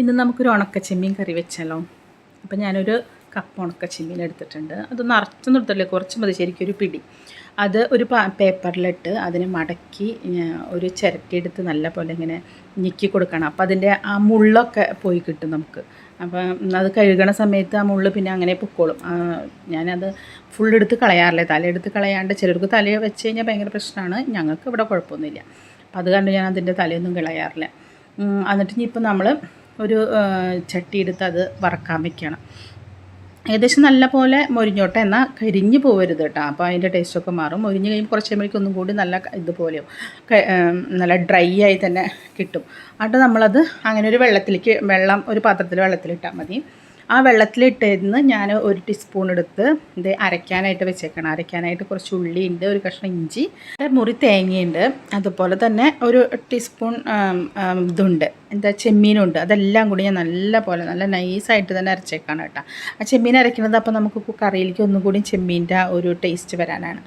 ഇന്ന് നമുക്കൊരു ഉണക്കച്ചെമ്മീൻ കറി വെച്ചാലോ. അപ്പം ഞാനൊരു കപ്പ് ഉണക്കച്ചെമ്മീൻ എടുത്തിട്ടുണ്ട്. അത് നിറച്ചൊന്നും എടുത്തില്ലേ കുറച്ച് മതി ശരിക്കും ഒരു പിടി. അത് ഒരു പേപ്പറിലിട്ട് അതിനെ മടക്കി ഒരു ചിരട്ടിയെടുത്ത് നല്ല പോലെ ഇങ്ങനെ ഞെക്കി കൊടുക്കണം. അപ്പം അതിന്റെ ആ മുള്ളൊക്കെ പോയി കിട്ടും നമുക്ക്. അപ്പം അത് കഴുകണ സമയത്ത് ആ മുള്ള് പിന്നെ അങ്ങനെ പൊക്കോളും. ഞാനത് ഫുൾ എടുത്ത് കളയാറില്ല? തലയെടുത്ത് കളയാണ്ട് ചിലർക്ക് തല വെച്ച് കഴിഞ്ഞാൽ ഭയങ്കര പ്രശ്നമാണ്. ഞങ്ങൾക്ക് ഇവിടെ കുഴപ്പമൊന്നുമില്ല. അപ്പം അത് കണ്ട് ഞാൻ അതിന്റെ തലയൊന്നും കളയാറില്ല. എന്നിട്ട് ഇനിയിപ്പോൾ നമ്മൾ ഒരു ചട്ടി എടുത്ത് അത് വറക്കാൻ വെക്കണം. ഏകദേശം നല്ല പോലെ മൊരിഞ്ഞോട്ടെ. എന്നാൽ കരിഞ്ഞു പോകരുത് കേട്ടോ. അപ്പോൾ അതിന്റെ ടേസ്റ്റൊക്കെ മാറും. മൊരിഞ്ഞ് കഴിയുമ്പോൾ കുറച്ച് കഴിയുമ്പോഴേക്കും ഒന്നും കൂടി നല്ല ഇതുപോലെയോ നല്ല ഡ്രൈ ആയി തന്നെ കിട്ടും. എന്നിട്ട് നമ്മളത് അങ്ങനെ ഒരു വെള്ളത്തിലേക്ക് വെള്ളം ഒരു പാത്രത്തിൽ വെള്ളത്തിലിട്ടാൽ മതി. ആ വെള്ളത്തിലിട്ടിരുന്ന് ഞാൻ ഒരു ടീസ്പൂൺ എടുത്ത് ഇത് അരയ്ക്കാനായിട്ട് വെച്ചേക്കണം. അരയ്ക്കാനായിട്ട് കുറച്ച് ഉള്ളിയുണ്ട് ഒരു കഷ്ണം ഇഞ്ചി മുറി തേങ്ങയുണ്ട് അതുപോലെ തന്നെ ഒരു ടീസ്പൂൺ ഇതുണ്ട്. എന്താ ചെമ്മീനുണ്ട്. അതെല്ലാം കൂടി ഞാൻ നല്ല പോലെ നല്ല നൈസായിട്ട് തന്നെ അരച്ചേക്കാണ് കേട്ടോ. ആ ചെമ്മീൻ അരയ്ക്കുന്നത് അപ്പോൾ നമുക്ക് കറിയിലേക്ക് ഒന്നും കൂടി ചെമ്മീന്റെ ഒരു ടേസ്റ്റ് വരാനാണ്.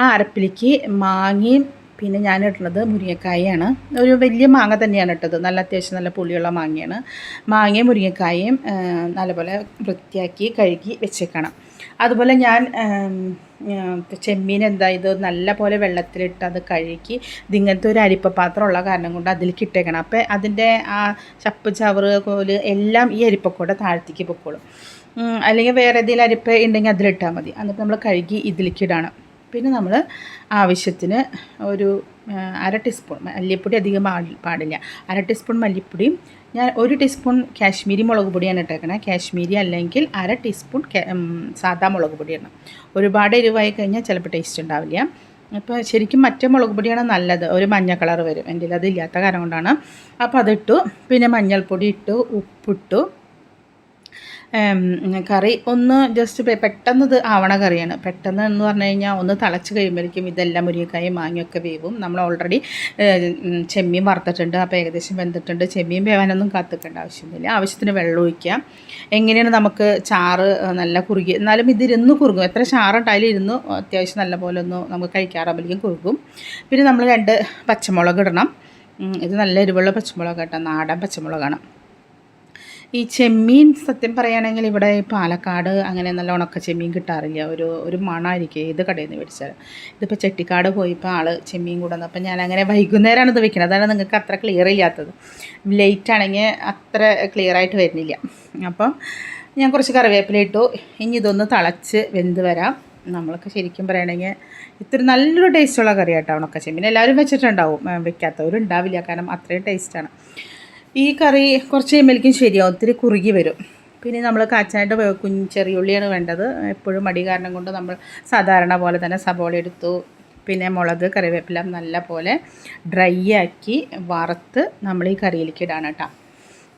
ആ അരപ്പിലേക്ക് മാങ്ങയും പിന്നെ ഞാൻ ഇട്ടുള്ളത് മുരിങ്ങക്കായാണ് ഒരു വലിയ മാങ്ങ തന്നെയാണ് ഇട്ടത്. നല്ല അത്യാവശ്യം നല്ല പുളിയുള്ള മാങ്ങയാണ്. മാങ്ങയും മുരിങ്ങക്കായയും നല്ലപോലെ വൃത്തിയാക്കി കഴുകി വെച്ചേക്കണം. അതുപോലെ ഞാൻ ചെമ്മീൻ എന്താ ഇത് നല്ല പോലെ വെള്ളത്തിലിട്ട് അത് കഴുകി ഇതിങ്ങനത്തെ ഒരു അരിപ്പ പാത്രം ഉള്ള കാരണം കൊണ്ട് അതിലേക്ക് ഇട്ടേക്കണം. അപ്പോൾ അതിന്റെ ആ ചപ്പ് ചവറ് കോൽ എല്ലാം ഈ അരിപ്പക്കൂടെ താഴ്ത്തിക്ക് പൊക്കോളും. അല്ലെങ്കിൽ വേറെ ഏതെങ്കിലും അരിപ്പ ഉണ്ടെങ്കിൽ അതിലിട്ടാൽ മതി. എന്നിട്ട് നമ്മൾ കഴുകി ഇതിലേക്ക് ഇടണം. പിന്നെ നമ്മൾ ആവശ്യത്തിന് ഒരു അര ടീസ്പൂൺ മല്ലിപ്പൊടി അധികം പാടില്ല. അര ടീസ്പൂൺ മല്ലിപ്പൊടിയും ഞാൻ ഒരു ടീസ്പൂൺ കാശ്മീരി മുളക് പൊടിയാണ് ഇട്ടേക്കണേ. കാശ്മീരി അല്ലെങ്കിൽ അര ടീസ്പൂൺ സാധാ മുളക് പൊടിയാണ്. ഒരുപാട് എരിവായി കഴിഞ്ഞാൽ ചിലപ്പോൾ ടേസ്റ്റ് ഉണ്ടാവില്ല. അപ്പോൾ ശരിക്കും മറ്റേ മുളക് പൊടിയാണ് നല്ലത്. ഒരു മഞ്ഞ കളർ വരും. എന്റെ അതില്ലാത്ത കാരണം കൊണ്ടാണ്. അപ്പോൾ അതിട്ടു. പിന്നെ മഞ്ഞൾപ്പൊടി ഇട്ടു ഉപ്പിട്ടു. കറി ഒന്ന് ജസ്റ്റ് പെട്ടെന്ന് ആവണ കറിയാണ്. പെട്ടെന്ന് എന്ന് പറഞ്ഞു കഴിഞ്ഞാൽ ഒന്ന് തിളച്ച് കഴിയുമ്പോഴേക്കും ഇതെല്ലാം മുരിങ്ങക്കായും മാങ്ങയൊക്കെ വേവും. നമ്മൾ ഓൾറെഡി ചെമ്മീൻ വറുത്തിട്ടുണ്ട്. അപ്പോൾ ഏകദേശം വെന്തിട്ടുണ്ട്. ചെമ്മീൻ വേവാനൊന്നും കാത്തിക്കേണ്ട ആവശ്യമൊന്നുമില്ല. ആവശ്യത്തിന് വെള്ളം ഒഴിക്കാം. എങ്ങനെയാണ് നമുക്ക് ചാറ് നല്ല കുറുകി എന്നാലും ഇതിരുന്ന് കുറുകും എത്ര ചാറുണ്ടായാലും ഇരുന്ന് അത്യാവശ്യം നല്ല പോലെ ഒന്ന് നമുക്ക് കഴിക്കാറാകുമ്പോഴേക്കും കുറുകും. പിന്നെ നമ്മൾ രണ്ട് പച്ചമുളക് ഇടണം. ഇത് നല്ല എരിവുള്ള പച്ചമുളക് കേട്ടോ നാടൻ പച്ചമുളകാണ്. ഈ ചെമ്മീൻ സത്യം പറയുകയാണെങ്കിൽ ഇവിടെ പാലക്കാട് അങ്ങനെ നല്ല ഉണക്ക ചെമ്മീൻ കിട്ടാറില്ല. ഒരു ഒരു മണമായിരിക്കും ഏത് കടയിൽ നിന്ന് മേടിച്ചാൽ ഇതിപ്പോൾ ചെട്ടിക്കാട് പോയപ്പോൾ ആൾ ചെമ്മീൻ കൊണ്ടുവന്നു. അപ്പം ഞാൻ അങ്ങനെ വൈകുന്നേരമാണ് ഇത് വെക്കുന്നത് അതാണ് നിങ്ങൾക്ക് അത്ര ക്ലിയർ ഇല്ലാത്തത്. ലേറ്റ് ആണെങ്കിൽ അത്ര ക്ലിയർ ആയിട്ട് വരുന്നില്ല. അപ്പം ഞാൻ കുറച്ച് കറിവേപ്പില ഇട്ടു. ഇനി ഇതൊന്ന് തിളച്ച് വെന്ത് വരാം. നമ്മളൊക്കെ ശരിക്കും പറയുകയാണെങ്കിൽ ഇത്തിരി നല്ലൊരു ടേസ്റ്റുള്ള കറിയാട്ടോ ഉണക്ക ചെമ്മീൻ എല്ലാവരും വെച്ചിട്ടുണ്ടാവും. വെക്കാത്തവരും ഉണ്ടാവില്ല കാരണം അത്രയും ടേസ്റ്റാണ് ഈ കറി കുറച്ച് കഴിയുമ്പോഴേക്കും ശരിയാവും. ഒത്തിരി കുറുകി വരും. പിന്നെ നമ്മൾ കാച്ചാനായിട്ട് കുഞ്ഞ് ചെറിയുള്ളിയാണ് വേണ്ടത്. എപ്പോഴും മടി കാരണം കൊണ്ട് നമ്മൾ സാധാരണ പോലെ തന്നെ സബോള എടുത്തു പിന്നെ മുളക് കറിവേപ്പില നല്ല പോലെ ഡ്രൈ ആക്കി വറുത്ത് നമ്മൾ ഈ കറിയിലേക്ക് ഇടാണ് കേട്ടോ.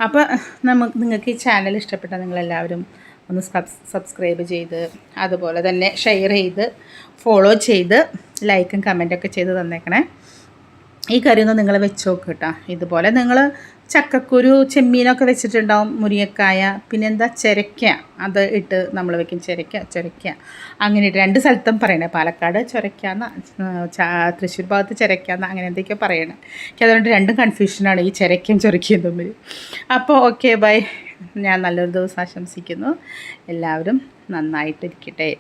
അപ്പോൾ നമുക്ക് നിങ്ങൾക്ക് ഈ ചാനൽ ഇഷ്ടപ്പെട്ട നിങ്ങളെല്ലാവരും ഒന്ന് സബ്സ്ക്രൈബ് ചെയ്ത് അതുപോലെ തന്നെ ഷെയർ ചെയ്ത് ഫോളോ ചെയ്ത് ലൈക്കും കമന്റൊക്കെ ചെയ്ത് തന്നേക്കണേ. ഈ കറി ഒന്ന് നിങ്ങൾ വെച്ച് നോക്ക് കേട്ടോ ഇതുപോലെ നിങ്ങൾ ചക്കക്കുരു ചെമ്മീനൊക്കെ വെച്ചിട്ടുണ്ടാവും മുരിയക്കായ പിന്നെന്താ ചിരക്ക. അത് ഇട്ട് നമ്മൾ വെക്കും. ചിരക്ക ചിരക്ക. അങ്ങനെ രണ്ട് സ്ഥലത്തും പറയണേ. പാലക്കാട് ചുരക്കാന്ന് തൃശ്ശൂർ ഭാഗത്ത് ചിരക്കാന്ന് അങ്ങനെ എന്തൊക്കെയോ പറയണേ. എനിക്ക് അതുകൊണ്ട് രണ്ടും കൺഫ്യൂഷനാണ് ഈ ചിരക്കയും ചുരക്കയും തമ്മിൽ അപ്പോൾ ഓക്കെ ബൈ ഞാൻ നല്ലൊരു ദിവസം ആശംസിക്കുന്നു. എല്ലാവരും നന്നായിട്ടിരിക്കട്ടെ.